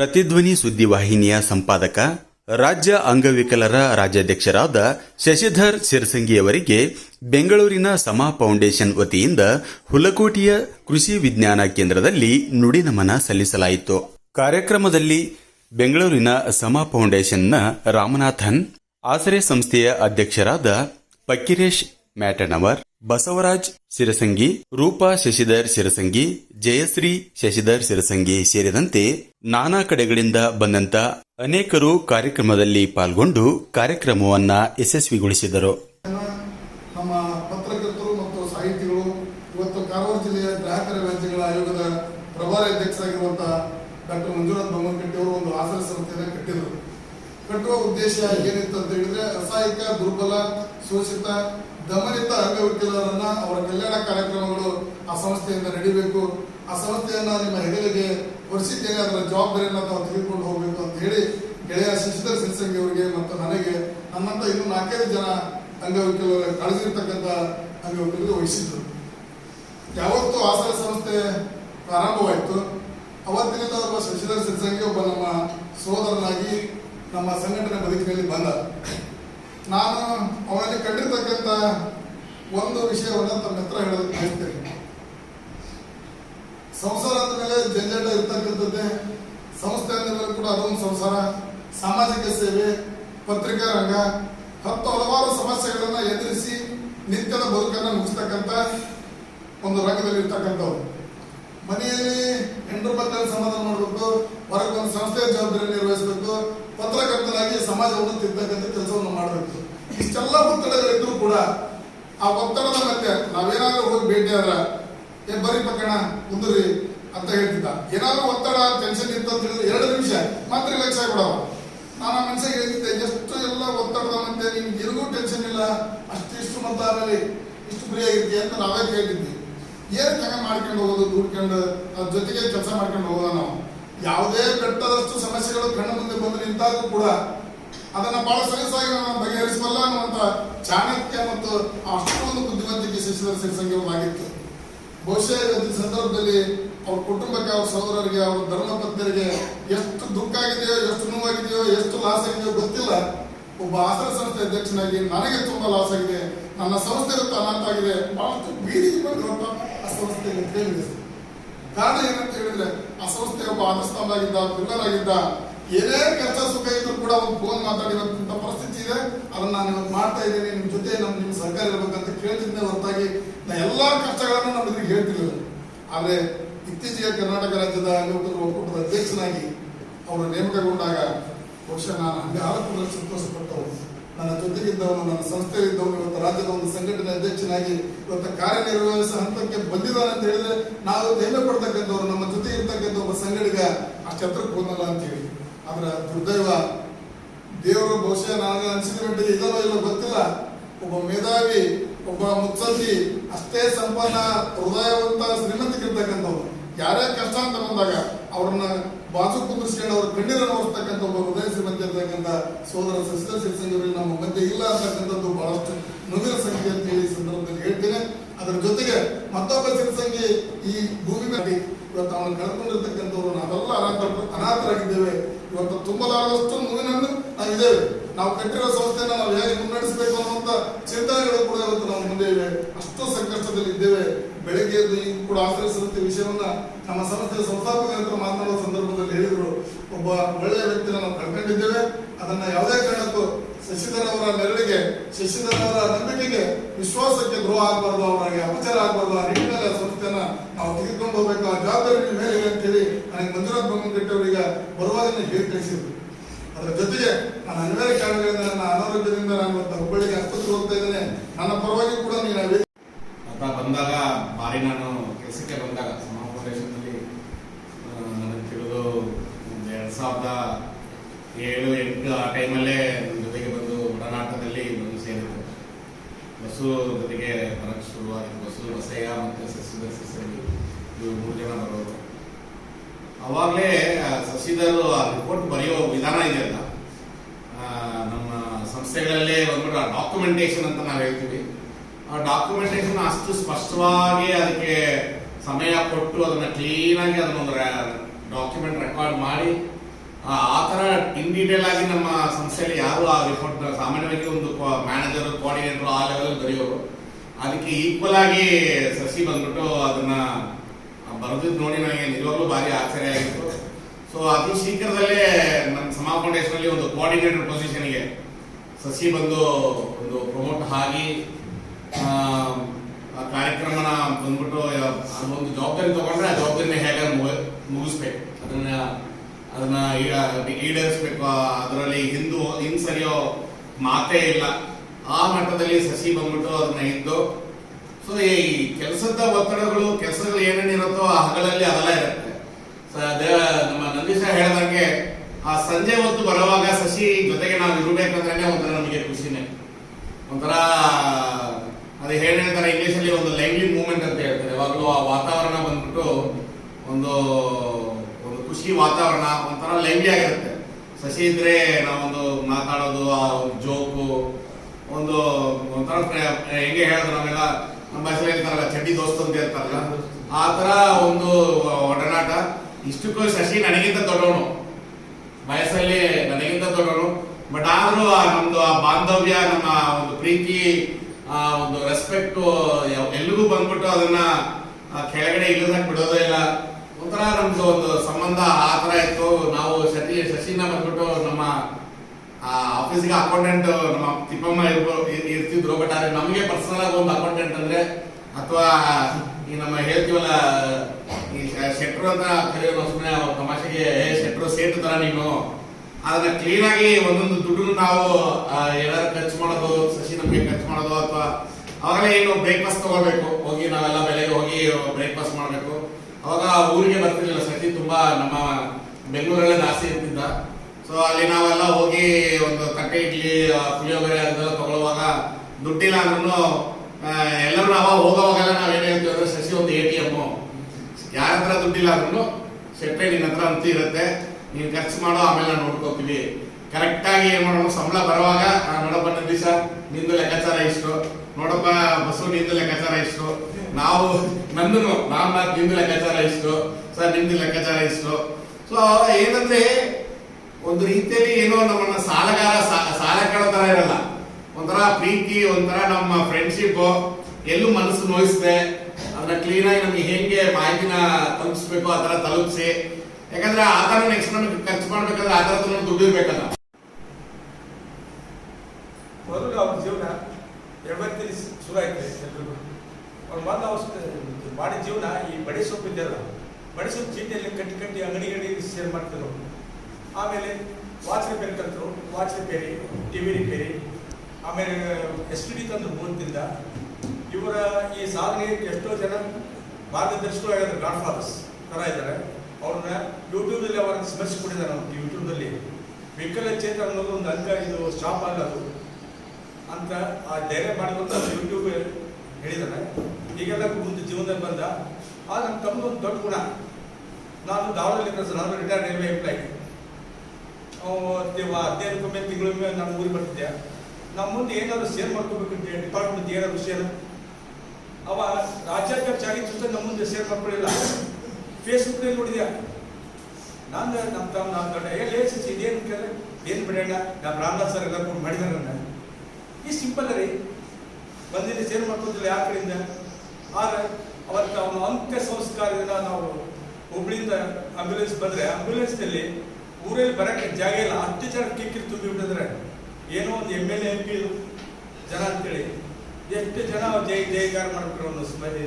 ಪ್ರತಿಧ್ವನಿ ಸುದ್ದಿವಾಹಿನಿಯ ಸಂಪಾದಕ, ರಾಜ್ಯ ಅಂಗವಿಕಲರ ರಾಜ್ಯಾಧ್ಯಕ್ಷರಾದ ಶಶಿಧರ್ ಸಿರ್ಸಂಗಿಯವರಿಗೆ ಬೆಂಗಳೂರಿನ ಸಮಾ ಫೌಂಡೇಶನ್ ವತಿಯಿಂದ ಹುಲಕೋಟಿಯ ಕೃಷಿ ವಿಜ್ಞಾನ ಕೇಂದ್ರದಲ್ಲಿ ನುಡಿ ನಮನ ಸಲ್ಲಿಸಲಾಯಿತು. ಕಾರ್ಯಕ್ರಮದಲ್ಲಿ ಬೆಂಗಳೂರಿನ ಸಮಾ ಫೌಂಡೇಶನ್ನ ರಾಮನಾಥನ್, ಆಸರೆ ಸಂಸ್ಥೆಯ ಅಧ್ಯಕ್ಷರಾದ ಪಕ್ಕಿರೇಶ್ ಮ್ಯಾಟನವರ್ ಬಸವರಾಜ್ ಸಿರಸಂಗಿ ರೂಪಾ ಶಶಿಧರ್ ಸಿರಸಂಗಿ ಜಯಶ್ರೀ ಶಶಿಧರ್ ಸಿರಸಂಗಿ ಸೇರಿದಂತೆ ನಾನಾ ಕಡೆಗಳಿಂದ ಬಂದಂತ ಅನೇಕರು ಕಾರ್ಯಕ್ರಮದಲ್ಲಿ ಪಾಲ್ಗೊಂಡು ಕಾರ್ಯಕ್ರಮವನ್ನ ಯಶಸ್ವಿಗೊಳಿಸಿದರು. ನಮ್ಮ ಪತ್ರಕರ್ತರು ಮತ್ತು ಸಾಹಿತಿಗಳು, ಇವತ್ತು ಕಾರವಾರ ಜಿಲ್ಲೆಯ ಗ್ರಾಹಕರ ವ್ಯಾಜ್ಯಗಳ ಆಯೋಗದ ಪ್ರಭಾರಿ ಅಧ್ಯಕ್ಷರಾಗಿರುವಂತಹ ಡಾಕ್ಟರ್ ಮಂಜುನಾಥ್ ಬೊಮ್ಮನಕಟ್ಟಿ ಅವರು ಒಂದು ಆಸರೆ ಸಂಸ್ಥೆಯನ್ನು ಕಟ್ಟಿದರು. ಕಟ್ಟುವ ಉದ್ದೇಶ ಏನಿತ್ತು ಅಂತ ಹೇಳಿದ್ರೆ ಅಸಹಾಯಕ, ದುರ್ಬಲ, ಶೋಷಿತ ದಮನಿತ ಅಂಗವಿಕಲರನ್ನ ಅವರ ಕಲ್ಯಾಣ ಕಾರ್ಯಕ್ರಮಗಳು ಆ ಸಂಸ್ಥೆಯಿಂದ ನಡಿಬೇಕು. ಆ ಸಂಸ್ಥೆಯನ್ನ ನಿಮ್ಮ ಹೆಗಲಿಗೆ ಹೊರಿಸಿದ್ದೇನೆ ಅದರ ಜವಾಬ್ದಾರಿಯನ್ನು ತಾವು ತೆಗೆದುಕೊಂಡು ಹೋಗಬೇಕು ಅಂತ ಹೇಳಿ ಗೆಳೆಯ ಶಶಿಧರ್ ಸಿರ್ಸಂಗಿ ಅವರಿಗೆ ಮತ್ತು ನನಗೆ, ನನ್ನಂತ ಇನ್ನೂ ನಾಲ್ಕೈದು ಜನ ಅಂಗವಿಕಲರ ಕಳೆದಿರ್ತಕ್ಕಂಥ ಅಂಗವಿಕಲರಿಗೆ ವಹಿಸಿದ್ರು ಯಾವತ್ತು ಆಸರ ಸಂಸ್ಥೆ ಪ್ರಾರಂಭವಾಯಿತು. ಅವತ್ತಿನಿಂದ ಒಬ್ಬ ಶಶಿಧರ್ ಸಿರ್ಸಂಗಿ, ಒಬ್ಬ ನಮ್ಮ ಸೋದರನಾಗಿ ನಮ್ಮ ಸಂಘಟನೆ ಬದುಕಿನಲ್ಲಿ ಬಂದ. ನಾನು ಅವನಲ್ಲಿ ಕಂಡಿರ್ತಕ್ಕಂಥ ಒಂದು ವಿಷಯವನ್ನು ತಮ್ಮ ಹತ್ರ ಹೇಳೋದಕ್ಕೆ ಹೇಳ್ತೇನೆ. ಸಂಸಾರ ಅಂದ ಮೇಲೆ ಜಂಜಾಟ ಇರ್ತಕ್ಕಂಥದ್ದೇ ಸಂಸ್ಥೆ ಅಂದ ಮೇಲೆ ಕೂಡ ಅದೊಂದು ಸಂಸಾರ. ಸಾಮಾಜಿಕ ಸೇವೆ, ಪತ್ರಿಕಾ ರಂಗ, ಹತ್ತು ಹಲವಾರು ಸಮಸ್ಯೆಗಳನ್ನು ಎದುರಿಸಿ ನಿತ್ಯದ ಬದುಕನ್ನು ಮುಗಿಸ್ತಕ್ಕಂಥ ಒಂದು ರಂಗದಲ್ಲಿ ಇರ್ತಕ್ಕಂಥವ್ರು ಮನೆಯಲ್ಲಿ ಹೆಂಡರು ಮಕ್ಕಳ ಸಮಾಧಾನ ಮಾಡಬೇಕು, ಹೊರಗೆ ಒಂದು ಸಂಸ್ಥೆಯ ಜವಾಬ್ದಾರಿ ನಿರ್ವಹಿಸಬೇಕು, ಪತ್ರಕರ್ತನಾಗಿ ಸಮಾಜವನ್ನು ತಿದ್ದಕ್ಕಂಥ ಕೆಲಸವನ್ನು ಮಾಡಬೇಕು. ಇಷ್ಟೆಲ್ಲ ಒತ್ತಡಗಳಿದ್ರು ಕೂಡ ಆ ಒತ್ತಡದ ಮತ್ತೆ ನಾವೇನಾದ್ರೂ ಹೋಗಿ ಭೇಟಿ ಆದ್ರ, ಏ ಬರೀ ಪಕ್ಕಣ, ಕುಂದ್ರಿ ಅಂತ ಹೇಳ್ತಿದ್ದ. ಏನಾದ್ರೂ ಒತ್ತಡ ಟೆನ್ಷನ್ ಇತ್ತು ಅಂತ ಹೇಳಿದ್ರೆ ಎರಡು ನಿಮಿಷ, ಮಾತ್ರ ರಿಲ್ಯಾಕ್ಸ್ ಆಗ್ಬಿಡವ ನಾನು ಆ ಮನುಷ್ಯ ಹೇಳ್ತಿದ್ದೆ ಎಷ್ಟು ಎಲ್ಲ ಒತ್ತಡದ ಮತ್ತೆ ನಿಮ್ಗೆ ಎಲ್ಗೂ ಟೆನ್ಷನ್ ಇಲ್ಲ, ಅಷ್ಟಿಷ್ಟು ಮತ್ತು ಆಮೇಲೆ ಇಷ್ಟು ಫ್ರೀ ಆಗಿರ್ತೀಯ ಅಂತ ನಾವೇ ಕೇಳ್ತಿದ್ವಿ ಏನ್ ತಗ ಮಾಡ್ಕೊಂಡು ಹೋಗೋದು ದುಡ್ಕೊಂಡು ಜೊತೆಗೆ ಕೆಲಸ ಮಾಡ್ಕೊಂಡು ಹೋಗೋದ ನಾವು. ಯಾವುದೇ ಬೆಟ್ಟದಷ್ಟು ಸಮಸ್ಯೆಗಳು ಕಣ್ಣು ಮುಂದೆ ಬಂದು ನಿಂತಾಗೂ ಕೂಡ ಅದನ್ನ ಬಹಳ ಸಲಸಾಗಿ ನಾವು ಬಗೆಹರಿಸಬಲ್ಲ ಅನ್ನುವಂತ ಚಾಣಕ್ಯ ಮತ್ತು ಅಷ್ಟೊಂದು ಬುದ್ಧಿವಂತಿಕೆ ಶಿಕ್ಷಣ ಸಿರಿಸಂಗವಾಗಿತ್ತು ಬಹುಶಃ ಸಂದರ್ಭದಲ್ಲಿ ಅವ್ರ ಕುಟುಂಬಕ್ಕೆ, ಅವ್ರ ಸಹೋದರರಿಗೆ, ಅವ್ರ ಧರ್ಮಪತ್ನಿಯರಿಗೆ ಎಷ್ಟು ದುಃಖ ಆಗಿದೆಯೋ, ಎಷ್ಟು ನೋವಾಗಿದೆಯೋ, ಎಷ್ಟು ಲಾಸ್ ಆಗಿದೆಯೋ ಗೊತ್ತಿಲ್ಲ. ಒಬ್ಬ ಆಸರ ಸಂಸ್ಥೆ ಅಧ್ಯಕ್ಷನಾಗಿ ನನಗೆ ತುಂಬಾ ಲಾಸ್ ಆಗಿದೆ. ನನ್ನ ಸಂಸ್ಥೆ ಅನಾಥ ಆಗಿದೆ. ಬಹಳಷ್ಟು ಬೀದಿಗೆ ಬಂದಿರುವಂತ ಆ ಅಂತ ಕೇಳಿದೆ ಕಾರಣ ಏನಂತ ಹೇಳಿದ್ರೆ ಆ ಒಬ್ಬ ಆಗಿದ್ದ ಪಿಲ್ಲರ್ ಏನೇ ಕೆಲಸ ಸುಖ ಇದ್ರು ಕೂಡ ಒಂದು ಫೋನ್ ಮಾತಾಡಿರೋ ಪರಿಸ್ಥಿತಿ ಇದೆ. ಅದನ್ನ ನಾನು ಇವತ್ತು ಮಾಡ್ತಾ ಇದ್ದೀನಿ. ನಿಮ್ ಜೊತೆ ನಮ್ ನಿಮ್ ಸಹಕಾರ ಇರಬೇಕಂತ ಕೇಳ್ತಿದ್ದೆ ಹೊರತಾಗಿ. ನಾ ಎಲ್ಲಾ ಕಷ್ಟಗಳನ್ನು ನಮ್ಮ ಎದುರಿಗೆ ಆದರೆ ಇತ್ತೀಚೆಗೆ ಕರ್ನಾಟಕ ರಾಜ್ಯದ ಅಂಗವಿಕಲರ ಒಕ್ಕೂಟದ ಅಧ್ಯಕ್ಷನಾಗಿ ಅವರು ನೇಮಕಗೊಂಡಾಗ ಬಹುಶಃ ನಾನು ಹಂಗೆ ಆರೋಗ್ಯ ಸಂತೋಷಪಟ್ಟವರು ನನ್ನ ಜೊತೆಗಿದ್ದವನು, ನನ್ನ ಸಂಸ್ಥೆಯಲ್ಲಿದ್ದವನು, ಇವತ್ತು ರಾಜ್ಯದ ಒಂದು ಸಂಘಟನೆ ಅಧ್ಯಕ್ಷನಾಗಿ ಇವತ್ತು ಕಾರ್ಯನಿರ್ವಹಿಸುವ ಹಂತಕ್ಕೆ ಬಂದಿದ್ದಾನೆ ಅಂತ ಹೇಳಿದ್ರೆ ನಾವು ಹೆಮ್ಮೆ ಪಡ್ತಕ್ಕಂಥವ್ರು ನಮ್ಮ ಜೊತೆ ಇರ್ತಕ್ಕಂಥ ಒಬ್ಬ ಸಂಘಟಿಗ ಆ ಛತ್ರಕ್ಕೆ ಬಂದಲ್ಲ ಅಂತ ಹೇಳಿ. ಆದ್ರೆ ದುರ್ದೈವ ದೇವರು ಬಹುಶಃ ನನಗೆ ಅನಿಸಿದ ಮಟ್ಟಿಗೆ ಇದಲ್ಲೋ ಇಲ್ಲೋ ಗೊತ್ತಿಲ್ಲ. ಒಬ್ಬ ಮೇಧಾವಿ, ಒಬ್ಬ ಮುತ್ಸದ್ದಿ, ಅಷ್ಟೇ ಸಂಪನ್ನ, ಹೃದಯವಂತ ಶ್ರೀಮಂತಿಗಿರ್ತಕ್ಕಂಥವ್ರು ಯಾರೇ ಕಷ್ಟ ಅಂತ ಬಂದಾಗ ಅವ್ರನ್ನ ಬಾಜು ಕುಂದಿಸ್ಕೊಂಡು ಅವ್ರ ಕಣ್ಣೀರನ್ನು ಒರೆಸ್ತಕ್ಕಂಥ ಒಬ್ಬ ಹೃದಯ ಶ್ರೀಮಂತ ಸೋದರ ಸಸಿದ ಸಿರಿಸಂಗರಿಗೆ ನಮ್ಮ ಮಧ್ಯೆ ಇಲ್ಲ ಅಂತಕ್ಕಂಥದ್ದು ಬಹಳಷ್ಟು ನುಗ್ಗಿನ ಸಂಖ್ಯೆ ಅಂತ ಹೇಳಿ ಸಂದರ್ಭದಲ್ಲಿ ಹೇಳ್ತೇನೆ. ಅದರ ಜೊತೆಗೆ ಮತ್ತೊಬ್ಬ ಸಿರಿಸಂಗಿ ಈ ಭೂಮಿ ಮೇಲೆ ಇವತ್ತು ಅವನು ಕಳ್ಕೊಂಡಿರ್ತಕ್ಕಂಥವ್ರು ನಾವೆಲ್ಲ ಅನಾಥ ಅನಾಥರಾಗಿದ್ದೇವೆ. ಇವತ್ತು ತುಂಬಲಾರದಷ್ಟು ನೋವಿನನ್ನು ನಾವು ಇದ್ದೇವೆ ನಾವು ಕಟ್ಟಿರೋ ಸಂಸ್ಥೆನ ನಾವು ಹೇಗೆ ಮುನ್ನಡೆಸಬೇಕು ಅನ್ನುವಂಥ ಚಿಂತನೆಗಳು ಕೂಡ ಇವತ್ತು ನಮ್ಮ ಮುಂದೆ ಇವೆ. ಅಷ್ಟು ಸಂಕಷ್ಟದಲ್ಲಿ ಇದ್ದೇವೆ ಬೆಳಗ್ಗೆ ಎದ್ದು ಈಗ ಕೂಡ ಆಚರಿಸುವಂತೆ ವಿಷಯವನ್ನ ನಮ್ಮ ಸಂಸ್ಥೆಯ ಸಂಸ್ಥಾಪಕ ಅಂತ ಮಾತನಾಡುವ ಸಂದರ್ಭದಲ್ಲಿ ಹೇಳಿದ್ರು. ಒಬ್ಬ ಒಳ್ಳೆಯ ವ್ಯಕ್ತಿನ ನಾವು ಕಳ್ಕೊಂಡಿದ್ದೇವೆ. ಅದನ್ನ ಯಾವುದೇ ಕಾರಣಕ್ಕೂ ಶಶಿಧರ್ ಅವರ ನೆರಳಿಗೆ ಶಶಿಧರ್ ಅವರ ನಂಬಿಕೆಗೆ ವಿಶ್ವಾಸಕ್ಕೆ ದ್ರೋಹ ಆಗಬಾರ್ದು, ಅವರಿಗೆ ಅಪಚಾರ ಆಗಬಾರ್ದು, ಆ ನಿಟ್ಟಿನಲ್ಲಿ ಸಂಸ್ಥೆಯನ್ನ ನಾವು ತೆಗೆದುಕೊಂಡು ಹೋಗ್ಬೇಕು. ಆ ಜವಾಬ್ದಾರಿ ಮೇಲೆ ಅಂತೇಳಿ ನನಗೆ ಮಂಜುನಾಥ್ ಬೊಮ್ಮನಕಟ್ಟಿ ಅವರಿಗೆ ಬರುವಾಗಲೇ ಹೇಳಿ ಕಳಿಸಿದ್ರು. ಅದರ ಜೊತೆಗೆ ನಾನು ಅನಿವಾರ್ಯ ಕಾರಣಗಳಿಂದ ನನ್ನ ಅನಾರೋಗ್ಯದಿಂದ ನಾನು ಇವತ್ತು ಹುಬ್ಬಳ್ಳಿಗೆ ಆಸ್ಪತ್ರೆಗೆ ಹೋಗ್ತಾ ಇದ್ದೇನೆ. ನನ್ನ ಪರವಾಗಿ ಕೂಡ ನೀನು ಅಂತ ಬಂದಾಗ ಬಾರಿ ನಾನು ಕೆಲಸಕ್ಕೆ ಬಂದಾಗ ಸಮಾನ ಫೌಂಡೇಶನ್ನಲ್ಲಿ ನನಗೆ ತಿಳಿದು ಒಂದು ಎರಡು ಸಾವಿರದ ಏಳು ಎಂಟು ಆ ಟೈಮಲ್ಲೇ ನನ್ನ ಜೊತೆಗೆ ಬಂದು ಒಡನಾಟದಲ್ಲಿ ಬಂದು ಸೇರಿತು ಬಸ್ಸು ಜೊತೆಗೆ ಬರಕ್ಕೆ ಶುರುವಾಯಿತು. ಬಸ್ಸು ಬಸಯ್ಯ ಮತ್ತು ಶಶಿಧರ್ ಸಸ್ಯದಲ್ಲಿ ಇವರು ಮೂರು ಜನ ಬರೋರು. ಅವಾಗಲೇ ಶಶಿಧರ್ ಆ ರಿಪೋರ್ಟ್ ಬರೆಯೋ ವಿಧಾನ ಇದೆಯಲ್ಲ ಅಂತ. ನಮ್ಮ ಸಂಸ್ಥೆಗಳಲ್ಲೇ ಬಂದ್ಬಿಟ್ಟು ಡಾಕ್ಯುಮೆಂಟೇಶನ್ ಅಂತ ನಾವು ಹೇಳ್ತೀವಿ. ಆ ಡಾಕ್ಯುಮೆಂಟೇಶನ್ ಅಷ್ಟು ಸ್ಪಷ್ಟವಾಗಿ ಅದಕ್ಕೆ ಸಮಯ ಕೊಟ್ಟು ಅದನ್ನು ಕ್ಲೀನಾಗಿ ಅದನ್ನೊಂದು ಡಾಕ್ಯುಮೆಂಟ್ ರೆಕಾರ್ಡ್ ಮಾಡಿ ಆ ಥರ ಇನ್ ಡೀಟೇಲ್ ಆಗಿ ನಮ್ಮ ಸಂಸ್ಥೆಯಲ್ಲಿ ಯಾರು ಆ ರಿಪೋರ್ಟ್ ಸಾಮಾನ್ಯವಾಗಿ ಒಂದು ಮ್ಯಾನೇಜರ್ ಕೋಆರ್ಡಿನೇಟರ್ ಆ ಲೆವೆಲ್ ಬರೆಯೋರು. ಅದಕ್ಕೆ ಈಕ್ವಲ್ ಆಗಿ ಸಸಿ ಬಂದ್ಬಿಟ್ಟು ಅದನ್ನ ಬರೆದಿದ್ದು ನೋಡಿ ನನಗೆ ನಿಜವಾಗ್ಲೂ ಭಾರಿ ಆಶ್ಚರ್ಯ ಆಗಿತ್ತು. ಸೊ ಅತಿ ಶೀಘ್ರದಲ್ಲೇ ನಮ್ಮ ಸಮಾ ಫೌಂಡೇಶನ್ ಅಲ್ಲಿ ಒಂದು ಕೋಆರ್ಡಿನೇಟರ್ ಪೊಸಿಷನ್ಗೆ ಸಸಿ ಬಂದು ಒಂದು ಪ್ರಮೋಟ್ ಆಗಿ ಕಾರ್ಯಕ್ರಮನ ಬಂದ್ಬಿಟ್ಟು ಒಂದು ಜವಾಬ್ದಾರಿ ತಗೊಂಡ್ರೆ ಆ ಜವಾಬ್ದಾರಿನ ಹೇಗೆ ಮುಗ- ಮುಗಿಸ್ಬೇಕು? ಅದನ್ನ ಅದನ್ನ ಈಡೇರಿಸ್ಬೇಕು. ಅದರಲ್ಲಿ ಹಿಂದೂ ಹಿಂಸರಿಯೋ ಮಾತೇ ಇಲ್ಲ. ಆ ಮಟ್ಟದಲ್ಲಿ ಸಸಿ ಬಂದ್ಬಿಟ್ಟು ಅದನ್ನ ಇದ್ದು ಸೊ ಈ ಕೆಲಸದ ಒತ್ತಡಗಳು, ಕೆಲಸಗಳು ಏನೇನಿರುತ್ತೋ ಆ ಹಗಲಲ್ಲಿ ಅದೆಲ್ಲ ಇರುತ್ತೆ. ಅದೇ ನಮ್ಮ ನಂದೀಶ ಹೇಳ್ದಂಗೆ, ಆ ಸಂಜೆ ಹೊತ್ತು ಬರುವಾಗ ಸಸಿ ಜೊತೆಗೆ ನಾವು ಇರಬೇಕಂದ್ರೆ ಒಂಥರ ನಮಗೆ ಖುಷಿನೇ. ಒಂಥರ, ಅದು ಹೇಳಿ ಹೇಳ್ತಾರೆ, ಇಂಗ್ಲೀಷಲ್ಲಿ ಒಂದು ಲೈವ್ಲಿ ಮೂಮೆಂಟ್ ಅಂತ ಹೇಳ್ತಾರೆ. ಯಾವಾಗಲೂ ಆ ವಾತಾವರಣ ಬಂದ್ಬಿಟ್ಟು ಒಂದು ವಾತಾವರಣ ಒಂಥರ ಲೈವ್ಲಿ ಆಗಿರುತ್ತೆ. ಸಸಿ ಇದ್ರೆ ನಾವೊಂದು ಮಾತಾಡೋದು, ಆ ಜೋಕು ಒಂದು ಒಂಥರ ಹೆಂಗೆ ಹೇಳಿದ್ರು ನಾವೆಲ್ಲ, ನಮ್ಮ ಭಾಷೆಯಲ್ಲಿ ಚಡ್ಡಿ ದೋಸ್ತ ಅಂತ ಇರ್ತಾರಲ್ಲ, ಆ ತರ ಒಂದು ಒಡನಾಟ. ಇಷ್ಟಕ್ಕೂ ಶಶಿ ನನಗಿಂತ ದೊಡ್ಡವನು. ವಯಸ್ಸಲ್ಲಿ ನನಗಿಂತ ದೊಡ್ಡವನು. ಬಟ್ ಆದ್ರೂ ಆ ನಮ್ದು ಆ ಬಾಂಧವ್ಯ, ನಮ್ಮ ಒಂದು ಪ್ರೀತಿ, ಆ ಒಂದು ರೆಸ್ಪೆಕ್ಟ್ ಎಲ್ಲರಿಗೂ ಬಂದ್ಬಿಟ್ಟು ಅದನ್ನ ಕೆಳಗಡೆ ಇಲ್ಲದಂಗೆ ಬಿಡೋದೇ ಇಲ್ಲ. ಒಂಥರ ನಮ್ದು ಒಂದು ಸಂಬಂಧ ಆ ಇತ್ತು. ನಾವು ಶಶಿ, ಶಶಿನ ಬಂದ್ಬಿಟ್ಟು ನಮ್ಮ ಆಫೀಸ್ಗೆ ಅಕೌಂಟೆಂಟ್ ನಮ್ಮ ತಿಪ್ಪಮ್ಮ ಇರ್ತಿದ್ರು. ಬಟ್ ಆದ್ರೆ ನಮಗೆ ಪರ್ಸನಲ್ ಆಗಿ ಒಂದು ಅಕೌಂಟೆಂಟ್ ಅಂದ್ರೆ ಅಥವಾ ಈ ನಮ್ಮ ಹೇಳ್ತೀವಲ್ಲ, ಈ ಶೆಟ್ರು ಅಂತ ಕರೆಯೋ ಸುಮ್ಮನೆ ತಮಾಷೆಗೆ, ಏ ಶೆಟ್ರು, ಸೇಟ್ ತರ ನೀನು. ಅದನ್ನ ಕ್ಲೀನ್ ಆಗಿ ಒಂದೊಂದು ದುಡ್ಡು ನಾವು ಏನಾದ್ರು ಖರ್ಚು ಮಾಡೋದು, ಶಶಿ ನಮಗೆ ಖರ್ಚು ಮಾಡೋದು ಅಥವಾ ಅವಾಗಲೇ ಏನು ಬ್ರೇಕ್ಫಾಸ್ಟ್ ತಗೋಬೇಕು ಹೋಗಿ ನಾವೆಲ್ಲ ಬೆಳಗ್ಗೆ ಹೋಗಿ ಬ್ರೇಕ್ಫಾಸ್ಟ್ ಮಾಡಬೇಕು. ಅವಾಗ ಊರಿಗೆ ಬರ್ತಿರ್ಲಿಲ್ಲ ಸಖಿ, ತುಂಬಾ ನಮ್ಮ ಬೆಂಗಳೂರಲ್ಲೇ ಜಾಸ್ತಿ ಇರ್ತಿದ್ದ. ಸೊ ಅಲ್ಲಿ ನಾವೆಲ್ಲ ಹೋಗಿ ಒಂದು ತಟ್ಟೆ ಇಡ್ಲಿ ಪುಳಿಯೋಗರೆ ಅದೆಲ್ಲ ತಗೊಳ್ಳುವಾಗ ದುಡ್ಡಿಲ್ಲ ಅಂದ್ರೂ ಎಲ್ಲರೂ ನಾವು ಹೋಗೋವಾಗೆಲ್ಲ ನಾವೇನ್ ಹೇಳ್ತೀವಿ ಅಂದ್ರೆ ಸಸಿ ಒಂದು ಎ ಟಿ ಎಂ ಯಾರ ಹತ್ರ ದುಡ್ಡಿಲ್ಲ ಅಂದ್ರೂ ಶೆಟ್ಟೆ ನಿನ್ನ ಹತ್ರ ಅಂತೂ ಇರುತ್ತೆ. ನೀನ್ ಖರ್ಚು ಮಾಡೋ, ಆಮೇಲೆ ನೋಡ್ಕೋತೀವಿ. ಕರೆಕ್ಟ್ ಆಗಿ ಏನ್ ಮಾಡೋಣ, ಸಂಬಳ ಬರುವಾಗ ನೋಡಪ್ಪ ದಿವಸ ನಿಂದು ಲೆಕ್ಕಾಚಾರ ಇಷ್ಟು. ನೋಡಪ್ಪ ಬಸ್ಸು ನಿಂದು ಲೆಕ್ಕಾಚಾರ ಇಷ್ಟು. ನಾವು ನನ್ನನ್ನು ನಾನ್ ನಿಂದು ಲೆಕ್ಕಾಚಾರ ಇಷ್ಟು, ಸರ್ ನಿಮ್ದು ಲೆಕ್ಕಾಚಾರ ಇಷ್ಟು. ಸೊ ಏನಂದ್ರೆ ಒಂದು ರೀತಿಯಲ್ಲಿ ಏನೋ ನಮ್ಮನ್ನ ಸಾಲಗಾರ ಸಾಲ ಕೇಳೋ ತರ ಇರಲ್ಲ. ಒಂಥರ ಪ್ರೀತಿ, ಒಂಥರ ನಮ್ಮ ಫ್ರೆಂಡ್ಶಿಪ್ ಎಲ್ಲೂ ಮನಸ್ಸು ನೋಯಿಸದೆ. ಅದನ್ನ ಕ್ಲೀನ್ ಆಗಿ ನಮ್ಗೆ ಹೆಂಗೆ ಮಾಹಿತಿನ ತಲುಪಿಸ್ಬೇಕು, ಆ ತರ ತಲುಪಿಸಿ. ಯಾಕಂದ್ರೆ ಆ ನೆಕ್ಸ್ಟ್ ನಮಗೆ ಖರ್ಚು ಮಾಡ್ಬೇಕಾದ್ರೆ ಆ ತರ ದುಡ್ಡು ಇರ್ಬೇಕಲ್ಲ. ಈ ಬಡೆ ಸೊಪ್ಪು ಇದೆಯಲ್ಲ ಬಡಿಸೊಪ್ಪು ಚೀಟಿಯಲ್ಲಿ ಕಟ್ಟಿ ಕಟ್ಟಿ ಅಂಗಡಿ ಅಂಗಡಿ ಸೇಲ್ ಮಾಡ್ತಿದ್ರು. ಆಮೇಲೆ ವಾಚ್ ರಿಪೇರಿ ತಂದರು ವಾಚ್ ರಿಪೇರಿ ಟಿವಿ ರಿಪೇರಿ, ಆಮೇಲೆ ಎಸ್ ಟಿ ಡಿ ತಂದು ಮೂವತ್ತಿಂದ ಇವರ ಈ ಸಾಧನೆ ಎಷ್ಟೋ ಜನ ಮಾರ್ಗದರ್ಶಕರು ಆಗಿದ್ದಾರೆ ಗಾಡ್ ಫಾದರ್ಸ್ ಥರ ಇದ್ದಾರೆ. ಅವ್ರನ್ನ ಯೂಟ್ಯೂಬಲ್ಲಿ ಅವರನ್ನು ಸ್ಮರಿಸಿಕೊಂಡಿದ್ದಾರೆ ನಮ್ಮ ಯೂಟ್ಯೂಬಲ್ಲಿ ವಿಕಲಚೇತನ ಅನ್ನೋದು ಒಂದು ಅಂಗ, ಇದು ಸ್ಟಾಪ್ ಅಲ್ಲ ಅದು. ಅಂತ ಆ ಧೈರ್ಯ ಮಾಡಿಕೊಂಡು ಯೂಟ್ಯೂಬ್ ಹೇಳಿದ್ದಾರೆ. ಈಗೆಲ್ಲ ಮುಂದೆ ಜೀವನದಲ್ಲಿ ಬಂದ ಆ ನಮ್ಮ ತಮ್ಮದು ಒಂದು ದೊಡ್ಡ ಗುಣ. ನಾನು ದಾವಣಗೆರೆ ಸರ್ ನಾನು ರಿಟೈರ್ಡ್ ರೈಲ್ವೆ ಎಂಪ್ಲಾಯ್ ಹದಿನೈದಕ್ಕೊಮ್ಮೆ ತಿಂಗಳೊಮ್ಮೆ ನಾನು ಊರಿಗೆ ಬರ್ತಿದ್ದೆ. ನಮ್ಮ ಮುಂದೆ ಏನಾದ್ರು ಸೇರ್ ಮಾಡ್ಕೋಬೇಕು ಡಿಪಾರ್ಟ್ಮೆಂಟ್ ಏನಾದ್ರು ವಿಷಯನ ಅವ ರಾಜ್ಯಾಧ್ಯಕ್ಷ ಆಗಿತ್ತು ನಮ್ಮ ಮುಂದೆ ಸೇರ್ ಮಾಡ್ಕೊಳ್ಳಿಲ್ಲ. ಫೇಸ್ಬುಕ್ನಲ್ಲಿ ನೋಡಿದ್ಯಾ? ನಾನು ನಮ್ಮ ತಮ್ಮ ನಮ್ಮ ದೊಡ್ಡ ಎಲ್ಲಿ ಏಸಿಸಿ ಇದೇನು ಕೇಳಿದ್ರೆ ಏನು ಬಿಡೋಣ ನಮ್ಮ ರಾಮದಾಸ್ ಸರ್ ಎಲ್ಲ ಕೂಡ ಮಾಡಿದಾರೆ ನನ್ನ. ಈ ಸಿಂಪಲ್ ರೀ ಬಂದಿದ್ದೆ, ಸೇರ್ ಮಾಡ್ಕೊತಿಲ್ಲ ಯಾವ ಕಡೆಯಿಂದ ಆದ್ರೆ ಅವತ್ತು ಅವನ ಅಂತ್ಯ ಸಂಸ್ಕಾರದಿಂದ ನಾವು ಹುಬ್ಳಿಯಿಂದ ಆಂಬ್ಯುಲೆನ್ಸ್ ಬಂದ್ರೆ ಆಂಬ್ಯುಲೆನ್ಸ್ನಲ್ಲಿ ಊರಲ್ಲಿ ಬರಕ್ಕೆ ಜಾಗ ಇಲ್ಲ. ಹತ್ತು ಜನ ಕಿಕ್ಕಿರಿ ತುಂಬಿ ಬಿಟ್ಟಿದ್ರೆ ಏನೋ ಒಂದು M L A M P ಜನ ಅಂತೇಳಿ. ಎಷ್ಟು ಜನ ಜೈ ಜೈಕಾರ ಮಾಡ್ಬಿಟ್ರು ಒಂದು ಸ್ಮೈಲಿ